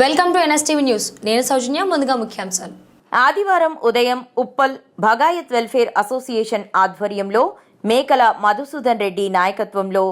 Welcome to NSTV news. నేను సౌజన్య ముందుగా ముఖ్యాంశాలు. ఆదివారం ఉదయం ఉప్పల్ భగాయత్ వెల్ఫేర్ అసోసియేషన్ ఆధ్వర్యంలో మేకల మధుసూదన్ రెడ్డి నాయకత్వంలో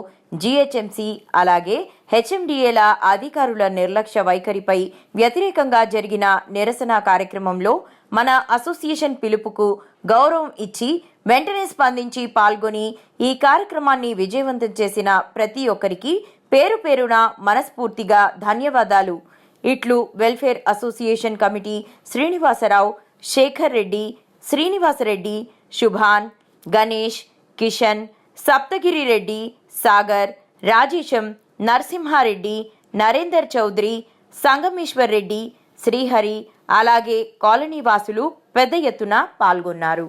జీహెచ్ఎంసీ అలాగే హెచ్ఎండిఏల అధికారుల నిర్లక్ష్య వైఖరిపై వ్యతిరేకంగా జరిగిన నిరసన కార్యక్రమంలో మన అసోసియేషన్ పిలుపుకు గౌరవం ఇచ్చి వెంటనే స్పందించి పాల్గొని ఈ కార్యక్రమాన్ని విజయవంతం చేసిన ప్రతి ఒక్కరికి పేరు పేరున మనస్ఫూర్తిగా ధన్యవాదాలు. ఇట్లు welfare association committee Srinivasarao Shekar Reddy Srinivasareddy Subhan Ganesh Kishan Saptagiri Reddy Sagar Rajesham Narasimhareddy Narender Chowdary Sangameshwar Reddy Srihari అలాగే కాలనీ వాసులు పెద్ద ఎత్తున పాల్గొన్నారు.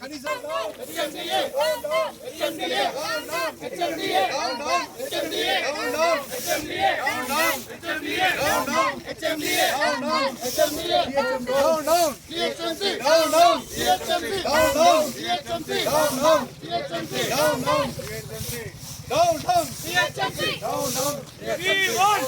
కనీస కనీస HMDA down HMDA down down HMDA down down HMDA down down HMDA down HMDA down down HMDA down down HMDA THMC down down. THMC down down. THMC down down. THMC down down. We won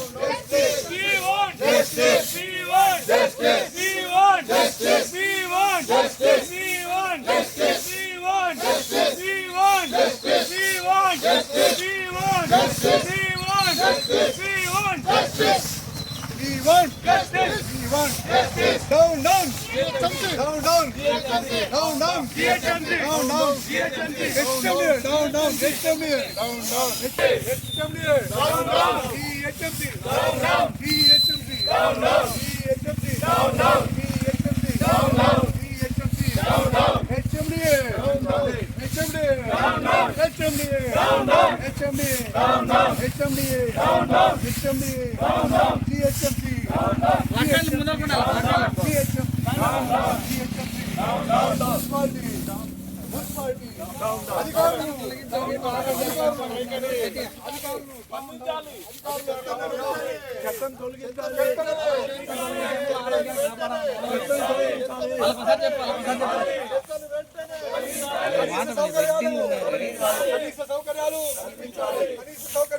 down down HMD down down ఈ HMD down down ఈ HMD down down ఈ HMD down down ఈ HMD down down ఈ HMD down down HMD down down HMD down down HMD down down HMD down down HMD down down HMD down down ఈ HMD down down లక్షలు ముందు కూడా లక్షలు ఈ HMD down down ఈ HMD down down కనీస సౌకర్యాలు కనీస సౌకర్యాలు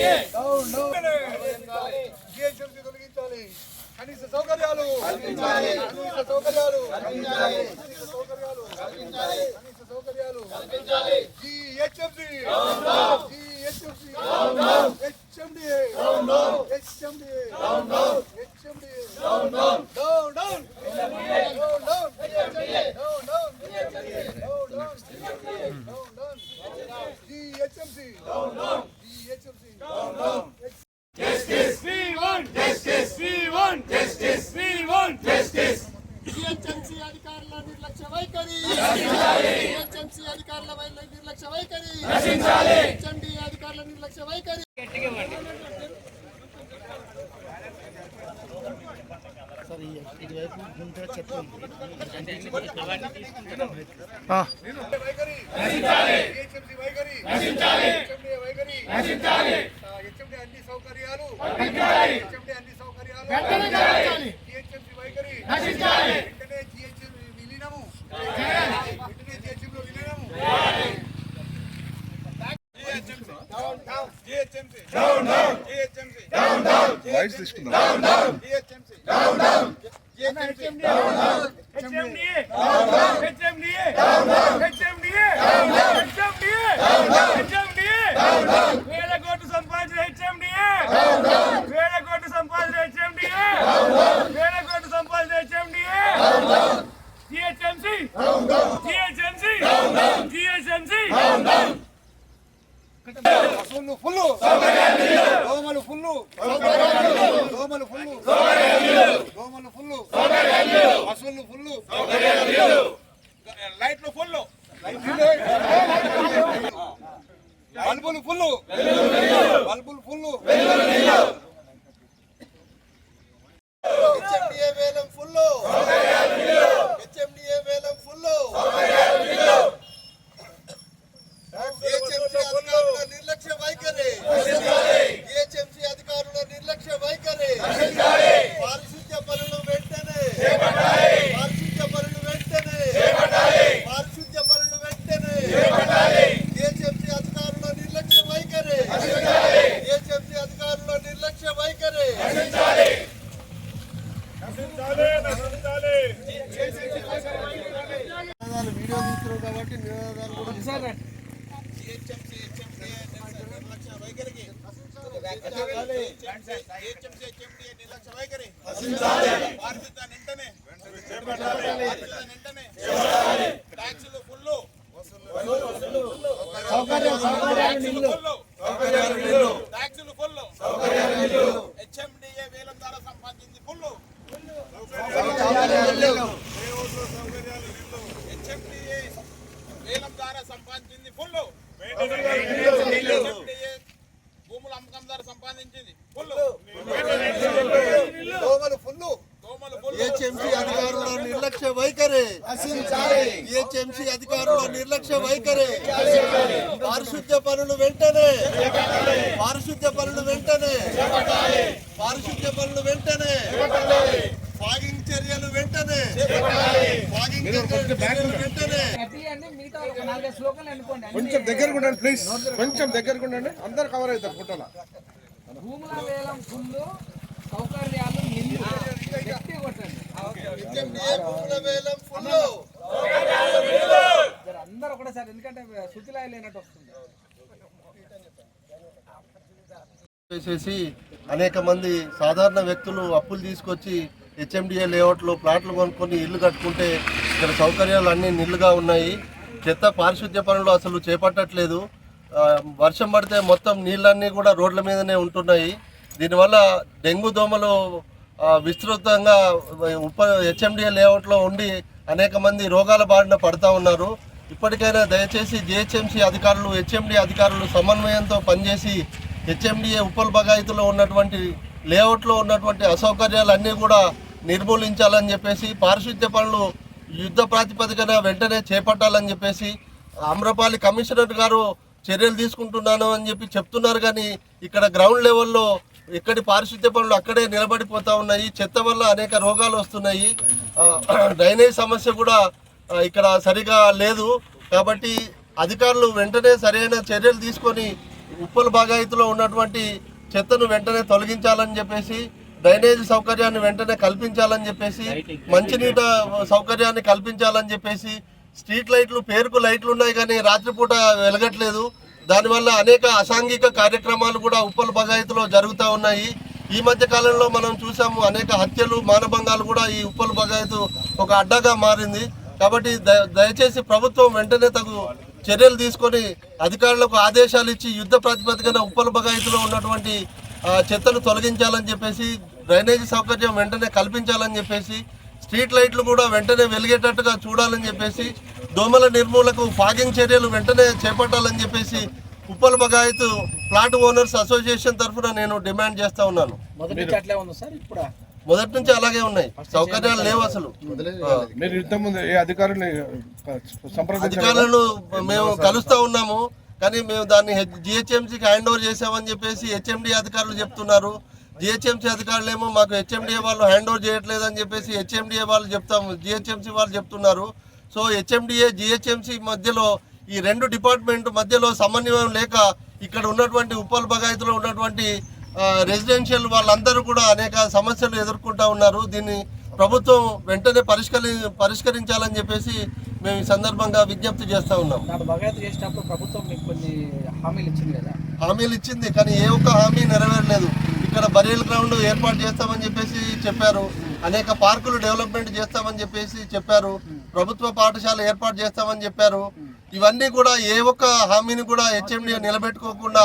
चाहिए జిహెచ్ఎండి అన్ని సౌకర్యాలు. జిహెచ్ఎండి అన్ని సౌకర్యాలు. జిహెచ్ఎండి వైఖరి. వెంటనే జిహెచ్ఎం విలీనము. వెంటనే జిహెచ్ఎంలో విలీనము. GHMC. GHMC. GHMC. GHMC. GHMC. HMDA. GHMC. GHMC. Full full. దోమలు ఫుల్లు. దోమలు ఫుల్లు. దోమలు ఫుల్లు. ఫుల్లు. లైట్లు ఫుల్లు. బల్బులు ఫుల్లు. బల్బులు ఫుల్లు. చెట్టు ఏ వేలం ఫుల్లు. హెచ్ఎంసీ నిర్లక్ష్య వైఖరి పారిశుద్ధ్యాన్ని వెంటనే పారిశుద్ధ్యాన్ని వెంటనే ట్యాక్సులు ఫుల్లు ట్యాక్సులు ఫుల్లు హెచ్ఎండిఏ వేలం ద్వారా సంపాదించింది ఫుల్లు హెచ్ఎండిఏ వేలం ద్వారా సంపాదించింది ఫుల్లు హెచ్ఎండిఏ భూముల అమ్మకం ద్వారా సంపాదించింది ఫుల్లు దోమలు ఫుల్లు దోమలు ఫుల్లు హెచ్ఎంసీ అధికారుల నిర్లక్ష్య వైఖరి హెచ్ఎంసీ అధికారుల నిర్లక్ష్య వైఖరి. పారిశుద్ధ్య పనులు వెంటనే. పారిశుద్ధ్య పనులు వెంటనే. పారిశుద్ధ్య పనులు వెంటనే. ఫాగింగ్ చర్యలు వెంటనే. ఫాగింగ్ చర్యలు వెంటనే. కొంచెం దగ్గరకు ఉండండి ప్లీజ్ కొంచెం దగ్గరకు ఉండండి అందరు కవర్ అవుతారు ఫోటోలో. భూముల వేలం ఫుల్లు సౌకర్యాలు నిల్లు గట్టి కొట్టండి హెచ్ఎండిఏ భూముల వేలం ఫుల్లు? అందరూ ఒకటేసారి ఎందుకంటే శుతిలాయ లేనట్టు వస్తుంది. చేసేసి అనేక మంది సాధారణ వ్యక్తులు అప్పులు తీసుకొచ్చి హెచ్ఎండిఏ లేఅవుట్లో ప్లాట్లు కొనుక్కొని ఇల్లు కట్టుకుంటే ఇక్కడ సౌకర్యాలు అన్నీ నిల్లుగా ఉన్నాయి. చెత్త పారిశుద్ధ్య పనులు అసలు చేపట్టట్లేదు. వర్షం పడితే మొత్తం నీళ్ళన్నీ కూడా రోడ్ల మీదనే ఉంటున్నాయి. దీనివల్ల డెంగ్యూ దోమలు విస్తృతంగా ఉప హెచ్ఎండిఏ లేఅవుట్లో ఉండి అనేక మంది రోగాల బారిన పడతా ఉన్నారు. ఇప్పటికైనా దయచేసి జిహెచ్ఎంసీ అధికారులు హెచ్ఎండి అధికారులు సమన్వయంతో పనిచేసి హెచ్ఎండిఏ ఉప్పల్ బగాయితులో ఉన్నటువంటి లేఅవుట్లో ఉన్నటువంటి అసౌకర్యాలన్నీ కూడా నిర్మూలించాలని చెప్పేసి పారిశుద్ధ్య పనులు యుద్ధ ప్రాతిపదికన వెంటనే చేపట్టాలని చెప్పేసి అమ్రపాలి కమిషనర్ గారు చర్యలు తీసుకుంటున్నాను అని చెప్పి చెప్తున్నారు కానీ ఇక్కడ గ్రౌండ్ లెవెల్లో ఎక్కడి పారిశుద్ధ్య పనులు అక్కడే నిలబడిపోతూ ఉన్నాయి. చెత్త వల్ల అనేక రోగాలు వస్తున్నాయి. డ్రైనేజ్ సమస్య కూడా ఇక్కడ సరిగా లేదు. కాబట్టి అధికారులు వెంటనే సరైన చర్యలు తీసుకొని ఉప్పల బాగాయతులో ఉన్నటువంటి చెత్తను వెంటనే తొలగించాలని చెప్పేసి డ్రైనేజ్ సౌకర్యాన్ని వెంటనే కల్పించాలని చెప్పేసి మంచినీట సౌకర్యాన్ని కల్పించాలని చెప్పేసి స్ట్రీట్ లైట్లు పేరుకు లైట్లు ఉన్నాయి కానీ రాత్రిపూట వెలగట్లేదు. దానివల్ల అనేక అసాంఘిక కార్యక్రమాలు కూడా ఉప్పల బగాయతులో జరుగుతూ ఉన్నాయి. ఈ మధ్య కాలంలో మనం చూసాము అనేక హత్యలు మానభంగాలు కూడా ఈ ఉప్పల బగాయతు ఒక అడ్డగా మారింది. కాబట్టి దయచేసి ప్రభుత్వం వెంటనే తగు చర్యలు తీసుకొని అధికారులకు ఆదేశాలు ఇచ్చి యుద్ధ ప్రాతిపదికన ఉప్పల బగాయతులో ఉన్నటువంటి చెత్తను తొలగించాలని చెప్పేసి డ్రైనేజీ సౌకర్యం వెంటనే కల్పించాలని చెప్పేసి స్ట్రీట్ లైట్లు కూడా వెంటనే వెలిగేటట్టుగా చూడాలని చెప్పేసి దోమల నిర్మూలకు ఫాగింగ్ చర్యలు వెంటనే చేపట్టాలని చెప్పేసి Uppal Bagayath plot owners association తరఫున నేను డిమాండ్ చేస్తా ఉన్నాను. మొదటి నుంచి అట్లే ఉంది సార్ ఇప్పుడు? మొదటి నుంచి అలాగే ఉన్నాయి. సౌకర్యాలు లేవు అసలు. అధికారులను మేము కలుస్తా ఉన్నాము. కానీ మేము దాన్ని జిహెచ్ఎంసీకి హ్యాండ్ ఓవర్ చేసామని చెప్పేసి హెచ్ఎండి అధికారులు చెప్తున్నారు. జిహెచ్ఎంసీ అధికారులు ఏమో మాకు హెచ్ఎండిఏ వాళ్ళు హ్యాండ్ ఓవర్ చేయట్లేదు అని చెప్పేసి హెచ్ఎండిఏ వాళ్ళు చెప్తాము. జిహెచ్ఎంసీ వాళ్ళు చెప్తున్నారు. సో హెచ్ఎండిఏ జిహెచ్ఎంసీ మధ్యలో ఈ రెండు డిపార్ట్మెంట్ మధ్యలో సమన్వయం లేక ఇక్కడ ఉన్నటువంటి ఉప్పల్ బగాయతులో ఉన్నటువంటి రెసిడెన్షియల్ వాళ్ళందరూ కూడా అనేక సమస్యలు ఎదుర్కొంటా ఉన్నారు. దీన్ని ప్రభుత్వం వెంటనే పరిష్కరి పరిష్కరించాలని చెప్పేసి మేము ఈ సందర్భంగా విజ్ఞప్తి చేస్తా ఉన్నాం. చేసినప్పుడు ప్రభుత్వం మీకు కొన్ని హామీలు ఇచ్చింది కదా? హామీలు ఇచ్చింది కానీ ఏ ఒక్క హామీ నెరవేరలేదు. ఇక్కడ బరియల్ గ్రౌండ్ ఏర్పాటు చేస్తామని చెప్పేసి చెప్పారు. అనేక పార్కులు డెవలప్మెంట్ చేస్తామని చెప్పేసి చెప్పారు. ప్రభుత్వ పాఠశాల ఏర్పాటు చేస్తామని చెప్పారు. ఇవన్నీ కూడా ఏ ఒక్క హామీని కూడా హెచ్ఎండిఏ నిలబెట్టుకోకుండా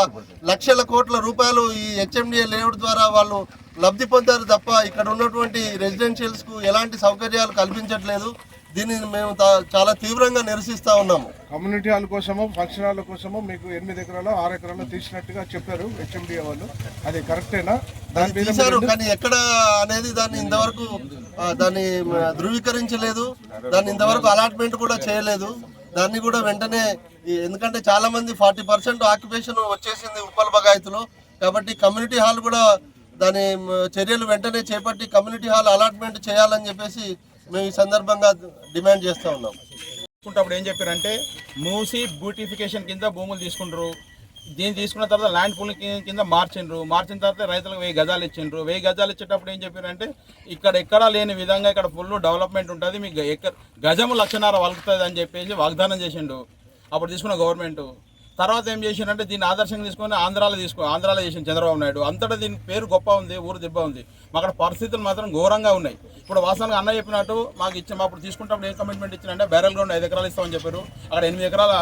లక్షల కోట్ల రూపాయలు ఈ హెచ్ఎండిఏ లేఅవుట్ ద్వారా వాళ్ళు లబ్ధి పొందారు తప్ప ఇక్కడ ఉన్నటువంటి రెసిడెన్షియల్స్కు ఎలాంటి సౌకర్యాలు కల్పించట్లేదు. దీనిని మేము చాలా తీవ్రంగా నిరసిస్తా ఉన్నాము. కమ్యూనిటీ హాల్ కోసమో ఫంక్షన్ హాల్ కోసమో మీకు ఎనిమిది ఎకరాలు ఆరు ఎకరాలు తీసినట్టుగా చెప్పారు హెచ్ఎండిఏ వాళ్ళు. అది కరెక్టేనా? దాని మీద తీశారు కానీ ఎక్కడ అనేది దాన్ని ఇంతవరకు దాన్ని ధృవీకరించలేదు. దాన్ని ఇంతవరకు అలాట్మెంట్ కూడా చేయలేదు. దాన్ని కూడా వెంటనే ఎందుకంటే చాలా మంది ఫార్టీ పర్సెంట్ ఆక్యుపేషన్ వచ్చేసింది ఉప్పల్ బగాయతులో కాబట్టి కమ్యూనిటీ హాల్ కూడా దాని చర్యలు వెంటనే చేపట్టి కమ్యూనిటీ హాల్ అలాట్మెంట్ చేయాలని చెప్పేసి మేము ఈ సందర్భంగా డిమాండ్ చేస్తూ ఉన్నాం. తీసుకుంటప్పుడు ఏం చెప్పారంటే మూసి బ్యూటిఫికేషన్ కింద భూములు తీసుకుంటారు. దీన్ని తీసుకున్న తర్వాత ల్యాండ్ పూల్ కింద మార్చిండ్రు. మార్చిన తర్వాత రైతులకు వెయ్యి గజాలు ఇచ్చిండ్రు. వెయ్యి గజాలు ఇచ్చేటప్పుడు ఏం చెప్పారంటే ఇక్కడ ఎక్కడా లేని విధంగా ఇక్కడ ఫుల్ డెవలప్మెంట్ ఉంటుంది మీకు ఎక్కడ గజము లక్షన్నర వలుకుతుంది అని చెప్పేసి వాగ్దానం చేసిండు అప్పుడు తీసుకున్న గవర్నమెంట్ తర్వాత ఏం చేసిండంటే దీన్ని ఆదర్శంగా తీసుకొని ఆంధ్రాలో తీసుకో ఆంధ్రాలో చేసిన చంద్రబాబు నాయుడు. అంతటా దీని పేరు గొప్ప ఉంది ఊరు దిబ్బ ఉంది. అక్కడ పరిస్థితులు మాత్రం ఘోరంగా ఉన్నాయి. ఇప్పుడు వాస్తవంగా అన్న చెప్పినట్టు మాకు ఇచ్చాం అప్పుడు తీసుకుంటే ఏ కమిట్మెంట్ ఇచ్చారంటే బ్యారల్ గ్రౌండ్ ఐదు ఎకరాలు ఇస్తామని చెప్పారు. అక్కడ ఎనిమిది ఎకరాల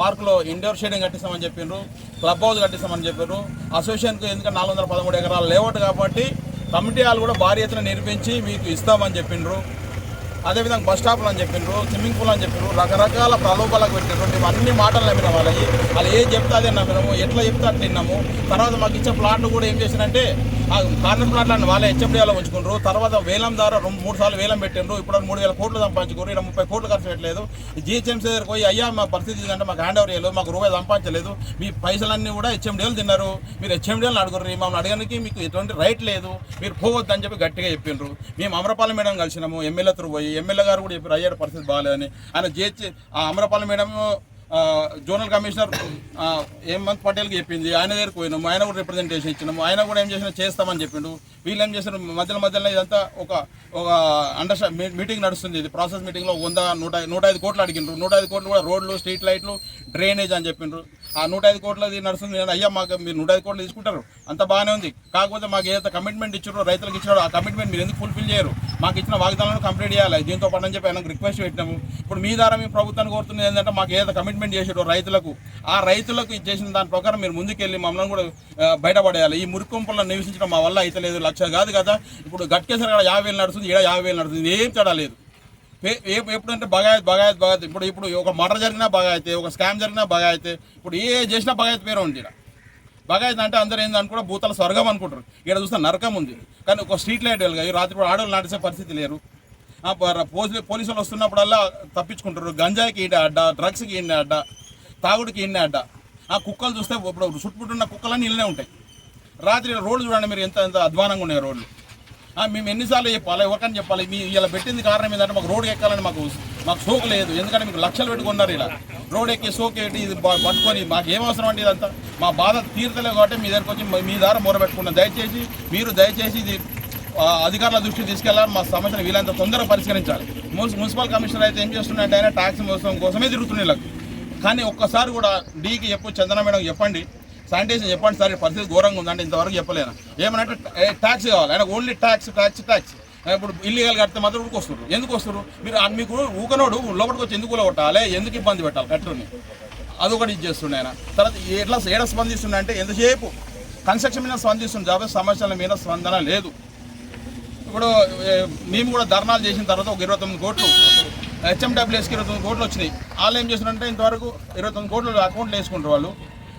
పార్కులో ఇండోర్ షేడింగ్ కట్టిస్తామని చెప్పిండ్రు క్లబ్ హౌస్ కట్టిస్తామని చెప్పారు అసోసియేషన్కి ఎందుకంటే నాలుగు వందల పదమూడు ఎకరాలు లేవట్ కాబట్టి కమిటీ వాళ్ళు కూడా భారీ ఎత్తున నిర్మించి మీకు ఇస్తామని చెప్పిండ్రు అదేవిధంగా బస్ స్టాప్లు అని చెప్పిండ్రు స్విమ్మింగ్ పూల్ అని చెప్పిండ్రు రకరకాల ప్రలోభాలకు పెట్టినటువంటి అన్ని మాటలు నమ్మిన వాళ్ళకి వాళ్ళు ఏం చెప్తే అదే నమ్మినాము ఎట్లా చెప్తే అట్లా విన్నాము. తర్వాత మాకు ఇచ్చే ప్లాట్లు కూడా ఏం చేసినంటే ఆ కార్నర్ ప్లాట్లను వాళ్ళే హెచ్ఎండియాలో ఉంచుకుంటారు తర్వాత వేలం ద్వారా రెండు మూడు సార్లు వేలం పెట్టిండ్రు. ఇప్పుడు మూడు వేల కోట్లు సంపాదించుకోరు ఇక్కడ ముప్పై కోట్లు ఖర్చు పెట్టలేదు. జిహెచ్ఎంసీ దగ్గర పోయి అయ్యా మా పరిస్థితి ఇదంటే మాకు హ్యాండ్ ఓవర్ చేయలేదు మాకు రూపాయి సంపాదించలేదు. మీ పైసలన్నీ కూడా హెచ్ఎండీలు తిన్నారు. మీరు హెచ్ఎండిఎల్ అడుగురు మమ్మల్ని అడగడానికి మీకు ఎటువంటి రైట్ లేదు. మీరు పోవద్దని చెప్పి గట్టిగా చెప్పిండ్రు. మేము అమరపాలెం మేడం కలిసినాము ఎమ్మెల్యే త్రూ పోయి ఎమ్మెల్యే గారు కూడా చెప్పారు అయ్యాడు పరిస్థితి బాగాలేదని. ఆయన జేచి ఆ Amarapalem madam zonal commissioner Hemanth పటేల్కి చెప్పింది. ఆయన దగ్గరికి పోయినాము ఆయన కూడా రిప్రజెంటేషన్ ఇచ్చినాము. ఆయన కూడా ఏం చేసినా చేస్తామని చెప్పిండు. వీళ్ళు ఏం చేశారు మధ్యలో మధ్యలో ఇదంతా ఒక ఒక అండర్ మీటింగ్ నడుస్తుంది. ఇది ప్రాసెస్ మీటింగ్లో వంద నూట నూట ఐదు కోట్లు అడిగిండ్రు. నూట ఐదు కోట్లు కూడా రోడ్లు స్ట్రీట్ లైట్లు డ్రైనేజ్ అని చెప్పిండ్రు. ఆ నూట ఐదు కోట్లది నడుస్తుంది నేను, అయ్యా మాకు మీరు నూట ఐదు కోట్లు తీసుకుంటారు. అంత బాగానే ఉంది. కాకపోతే మాకు ఏదైతే కమిట్మెంట్ ఇచ్చారో రైతులకు ఇచ్చినారో ఆ కమిట్మెంట్ మీరు ఎందుకు ఫుల్ఫిల్ చేయరు? మాకు ఇచ్చిన వాగ్దానాలను కంప్లీట్ చేయాలి. దీంతో పాటు అని చెప్పి ఆయనకు రిక్వెస్ట్ పెట్టినాము. ఇప్పుడు మీ ద్వారా మీ ప్రభుత్వాన్ని కోరుతున్నది ఏంటంటే మాకు ఏదైతే కమిట్మెంట్ చేసారో రైతులకు ఆ రైతులకు చేసిన దాని ప్రకారం మీరు ముందుకెళ్ళి మమ్మల్ని కూడా బయటపడేయాలి. ఈ మురికొంపల్లో నివసించడం మా వల్ల అయితే లేదు. లక్ష కాదు కదా. ఇప్పుడు గట్కేసరి యాభై వేలు నడుస్తుంది ఏడా యాభై వేలు నడుస్తుంది. ఏం తేడా లేదు. ఎప్పుడంటే బగాయత్ బగాయత్ బగాయత్. ఇప్పుడు ఇప్పుడు ఒక మర్డర్ జరిగినా బగాయతే ఒక స్కామ్ జరిగినా బగాయతే ఇప్పుడు ఏ చేసినా బగాయత్ పేరు ఉంది ఈడ. బగాయత్ అంటే అందరూ ఏంది భూతాల స్వర్గం అనుకుంటారు. ఇక్కడ చూస్తే నరకం ఉంది. కానీ ఒక స్ట్రీట్ లైట్ వెలుగా ఈ రాత్రి కూడా ఆడవాళ్ళు నడిచే పరిస్థితి లేరు. ఆ, పోలీసు పోలీసులు వస్తున్నప్పుడల్లా తప్పించుకుంటారు. గంజాయికి ఈడ అడ్డ డ్రగ్స్కి ఈయన అడ్డ తాగుడికి ఈయన అడ్డ. ఆ కుక్కలు చూస్తే ఇప్పుడు చుట్టుపుట్టున్న కుక్కలన్నీ ఇళ్ళనే ఉంటాయి. రాత్రి రోడ్లు చూడండి మీరు ఎంత ఎంత అధ్వానంగా ఉన్నాయి రోడ్లు. మేము ఎన్నిసార్లు చెప్పాలి? ఎవరికని చెప్పాలి? మీ ఇలా పెట్టింది కారణం ఏంటంటే మాకు రోడ్ ఎక్కాలని మాకు మాకు సోకు లేదు. ఎందుకంటే మీకు లక్షలు పెట్టుకున్నారు ఇలా. రోడ్ ఎక్కి సోకు ఇది పట్టుకొని మాకు ఏం అవసరం అండి ఇదంతా? మా బాధ తీరతలేదు కాబట్టి మీ దగ్గరకు వచ్చి మీ- మీ ద్వారా మొర పెట్టుకున్నాం. దయచేసి మీరు దయచేసి ఇది అధికారుల దృష్టికి తీసుకెళ్ళాలి మా సమస్యను వీలంత తొందరగా పరిష్కరించాలి. మున్సిపల్ కమిషనర్ అయితే ఏం చేస్తున్నాయంటే ఆయన ట్యాక్స్ మోసం కోసమే తిరుగుతున్నాయి కానీ ఒక్కసారి కూడా డీకి చెప్పు చందన మేడం చెప్పండి. శానిటేషన్ చెప్పండి సార్ పరిస్థితి ఘోరంగా ఉందంటే ఇంతవరకు చెప్పలేను. ఏమనంటే ట్యాక్స్ కావాలి. ఆయన ఓన్లీ ట్యాక్స్ ట్యాక్స్ ట్యాక్స్. ఇప్పుడు ఇల్లీగల్ కడితే మాత్రం ఊరికి వస్తారు ఎందుకు వస్తారు మీరు మీకు ఊకనోడు లోపలికి వచ్చి ఎందుకు కొట్టాలి ఎందుకు ఇబ్బంది పెట్టాలి? కట్టుని. ఒకటి ఇది చేస్తుండే ఆయన. తర్వాత ఎట్లా ఏడ స్పందిస్తుండే అంటే ఎంతసేపు కన్స్ట్రక్షన్ మీద స్పందిస్తుంది కాబట్టి సమస్యల మీద స్పందన లేదు. ఇప్పుడు మేము కూడా ధర్నాలు చేసిన తర్వాత ఒక ఇరవై తొమ్మిది కోట్లు హెచ్ఎండబ్ల్యూఎస్కి ఇరవై తొమ్మిది కోట్లు వచ్చినాయి. వాళ్ళు ఏం చేస్తున్నారంటే ఇంతవరకు ఇరవై తొమ్మిది కోట్లు అకౌంట్లో వేసుకుంటారు వాళ్ళు.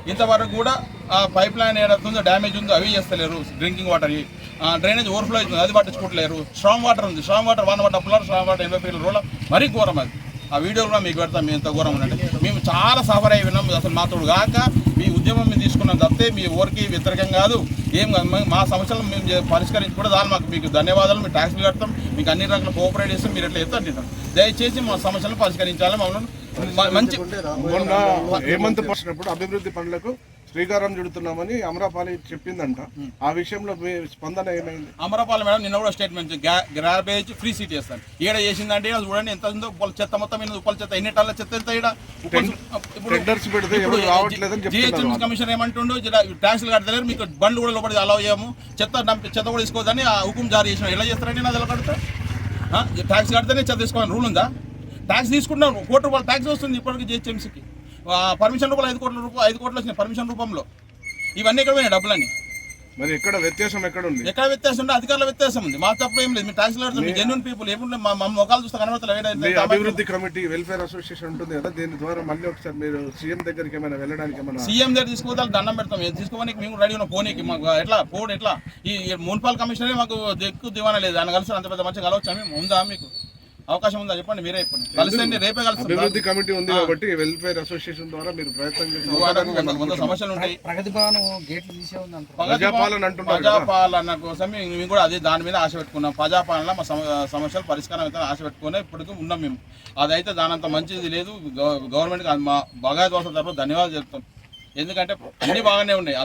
ఇంతవరకు కూడా ఆ పైప్ లైన్ ఏదైతుందో డ్యామేజ్ ఉందో అవి చేస్తలేరు డ్రింకింగ్ వాటర్. డ్రైనేజ్ ఓవర్ఫ్లో అవుతుంది అది పట్టించుకోవట్లేరు స్ట్రాంగ్ వాటర్ ఉంది. స్ట్రాంగ్ వాటర్ వన్ వాటర్ అప్పులారు స్ట్రాంగ్ వాటర్ ఎనభై ఫీట్ల రోడ్ల మరీ ఘోరం అది. ఆ వీడియో కూడా మీకు పెడతాం మేము ఎంత ఘోరం ఉండండి. మేము చాలా సఫర్ అయి విన్నాం అసలు మాతోడు కాక మీ ఉద్యమం మేము తీసుకున్నాం తప్పితే మీ ఊరికి వ్యతిరేకం కాదు. ఏం కాదు మా- సమస్యలు సమస్యలను మేము పరిష్కరించి కూడా దాని మాకు. మీకు ధన్యవాదాలు మీ ట్యాక్స్లు కడతాం మీకు అన్ని రకాల కోఆపరేట్ చేస్తాం మీరు ఎట్లా ఎత్తాం తింటాం దయచేసి మా సమస్యలను పరిష్కరించాలి మమ్మల్ని మంచి మొన్న హేమంత్ వచ్చినప్పుడు అభివృద్ధి పనులకు శ్రీకారం చుడుతున్నామని అమరాపాలి చెప్పిందంట. ఆ విషయంలో స్పందన ఏమైంది? అమరపాల మేడం నిన్న కూడా స్టేట్మెంట్ గ్రాబేజ్ ఫ్రీ సీట్ చేస్తాను ఈడ చేసిందంటే చూడండి ఎంత ఉందో ఉప్పల చెత్త మొత్తం ఉప్పల చెత్త. ఎన్ని టన్నుల చెత్త ఎంత ఈడ? వాళ్ళు. కమిషనర్ ఏమంటుండు ట్యాక్స్లు కడతలేరు మీకు బండ్లు కూడా లోపలికి అలౌ చేయము. చెత్త చెత్త కూడా తీసుకోవద్దని ఆ హుకుం జారీ చేసిన ఎలా చేస్తారండి నా కడతా ట్యాక్స్ కడితేనే చెత్త తీసుకోవాలని రూల్ ఉందా? ట్యాక్స్ తీసుకుంటున్నాం కోటి రూపాయలు ట్యాక్స్ వస్తుంది ఇప్పటికి జిహెచ్ఎంసీకి పర్మిషన్ రూపాయలు ఐదు కోట్ల రూపాయలు ఐదు కోట్లు వచ్చినాయి పర్మిషన్ రూపంలో. ఇవన్నీ ఎక్కడ పోయినాయి డబ్బులన్నీ? మరి ఎక్కడ వ్యత్యాసం ఎక్కడ ఉంది ఎక్కడ వ్యత్యాసం ఉంటే అధికారుల వ్యత్యాసం ఉంది. మా తప్పు ఏం లేదు. మీ ట్యాక్స్ కడతాం మీ జెన్యున్ పీపుల్ ఏముంటే మా మా ముఖాలు చూస్తే కనబడతలేదు అభివృద్ధి కమిటీ వెల్ఫేర్ అసోసియేషన్ ఉంటుంది కదా దీని ద్వారా మళ్ళీ ఒకసారి మీరు సీఎం దగ్గరికి ఏమైనా వెళ్ళడానికి ఏమైనా సీఎం దగ్గర తీసుకుపోతే దండం పెడతాం. తీసుకోవడానికి మేము రెడీ ఉన్నాం. పోనీకి మాకు ఎట్లా? పోడు ఎట్లా? ఈ మున్సిపల్ కమిషనరే మాకు దిక్కు దివానా లేదు. ఆయన కలిసి అంత పెద్ద మంచిగా కలవచ్చా మేము? ఉందా మీకు? అవకాశం ఉందా? చెప్పండి మీరే చెప్పండి. కలిసి రేపే కలుస్తాం. అభివృద్ధి కమిటీ ఉంది కాబట్టి వెల్ఫేర్ అసోసియేషన్ ద్వారా మీరు ప్రయత్నం చేసి సమస్యలు ఉంటాయి. ప్రగతి భవన్ ఉంది ప్రజాపాలన అంటున్నారు. ప్రజాపాలన కోసం మేము కూడా అదే దాని మీద ఆశ పెట్టుకున్నాం. ప్రజాపాలన మా సమ- సమస్యలు పరిష్కారం అయితే ఆశ పెట్టుకుని ఇప్పటికీ ఉన్నాం మేము. అదైతే దానంత మంచిది లేదు. గవ- గవర్నమెంట్కి అది మా బగాయ దోశ తరఫు ధన్యవాదాలు చెప్తాం. ఎందుకంటే అన్ని బాగానే ఉన్నాయి.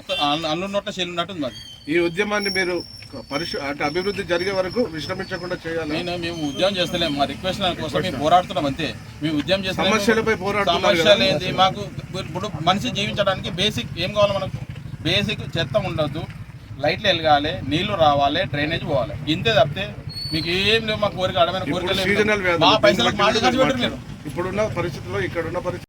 అన్నున్నట్టు చెల్లున్నట్టు మరి ఈ ఉద్యమాన్ని మీరు పరిశు అంటే అభివృద్ధి జరిగే వరకు విశ్రమించకుండా చేయాలి? నేను మేము ఉద్యమం చేస్తలేము మా రిక్వెస్ట్ కోసం మేము పోరాడుతున్నాం అంతే. మేము ఉద్యమం చేస్తలేము. సమస్యలపై కదా. ఏంది మాకు ఇప్పుడు మనిషి జీవించడానికి బేసిక్ ఏం కావాలి మనకు? బేసిక్ చెత్త ఉండొద్దు. లైట్లు వెలగాలి నీళ్ళు రావాలి డ్రైనేజ్ పోవాలి. ఇంతే తప్పితే మీకు ఏం లేవు మా కోరిక. అడమైన కోరిక. మా మీరు. ఇప్పుడున్న పరిస్థితుల్లో ఇక్కడ ఉన్న పరిస్థితి